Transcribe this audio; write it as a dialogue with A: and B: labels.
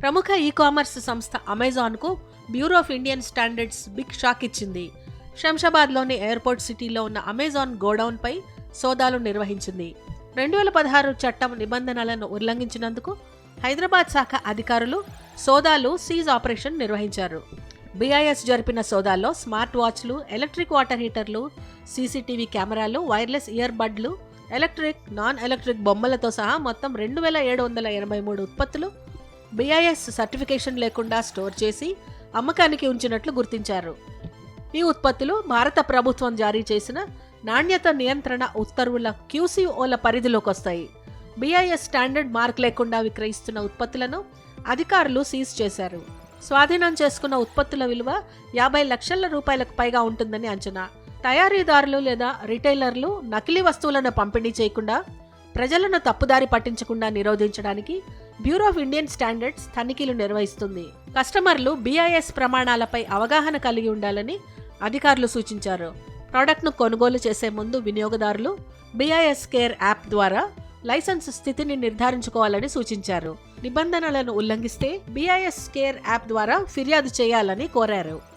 A: ప్రముఖ e commerce సంస్థ అమెజాన్కు bureau of Indian standards big shock ఇచ్చింది. శంషాబాద్లోని ఎయిర్పోర్ట్ సిటీలో ఉన్న అమెజాన్ గోడౌన్పై సోదాలు నిర్వహించింది. రెండు వేల పదహారు చట్టం నిబంధనలను ఉల్లంఘించినందుకు హైదరాబాద్ శాఖ అధికారులు సోదాలు సీజ్ ఆపరేషన్ నిర్వహించారు. బీఐఎస్ జరిపిన సోదాల్లో స్మార్ట్ వాచ్లు ఎలక్ట్రిక్ వాటర్ హీటర్లు సీసీటీవీ కెమెరాలు వైర్లెస్ ఇయర్ బడ్లు ఎలక్ట్రిక్ నాన్ ఎలక్ట్రిక్ బొమ్మలతో సహా మొత్తం రెండు వేల ఏడు వందల ఎనభై మూడు ఉత్పత్తులు బీఐఎస్ సర్టిఫికేషన్ లేకుండా స్టోర్ చేసి అమ్మకానికి ఉంచినట్లు గుర్తించారు. ఈ ఉత్పత్తులు భారత ప్రభుత్వం జారీ చేసిన నాణ్యత నియంత్రణ ఉత్తర్వుల క్యూసీఓల పరిధిలోకి వస్తాయి. బీఐఎస్ స్టాండర్డ్ మార్క్ లేకుండా విక్రయిస్తున్న ఉత్పత్తులను అధికారులు సీజ్ చేశారు. స్వాధీనం చేసుకున్న ఉత్పత్తుల విలువ యాభై లక్షల రూపాయలకు పైగా ఉంటుందని అంచనా. తయారీదారులు లేదా రిటైలర్లు నకిలీ వస్తువులను పంపిణీ చేయకుండా ప్రజలను తప్పుదారి పట్టించకుండా నిరోధించడానికి బ్యూరో ఆఫ్ ఇండియన్ స్టాండర్డ్స్ తనిఖీలు నిర్వహిస్తుంది. కస్టమర్లు బీఐఎస్ ప్రమాణాలపై అవగాహన కలిగి ఉండాలని అధికారులు సూచించారు. ప్రోడక్ట్ను కొనుగోలు చేసే ముందు వినియోగదారులు బీఐఎస్ కేర్ యాప్ ద్వారా లైసెన్స్ స్థితిని నిర్ధారించుకోవాలని సూచించారు. నిబంధనలను ఉల్లంఘిస్తే బీఐఎస్ కేర్ యాప్ ద్వారా ఫిర్యాదు చేయాలని కోరారు.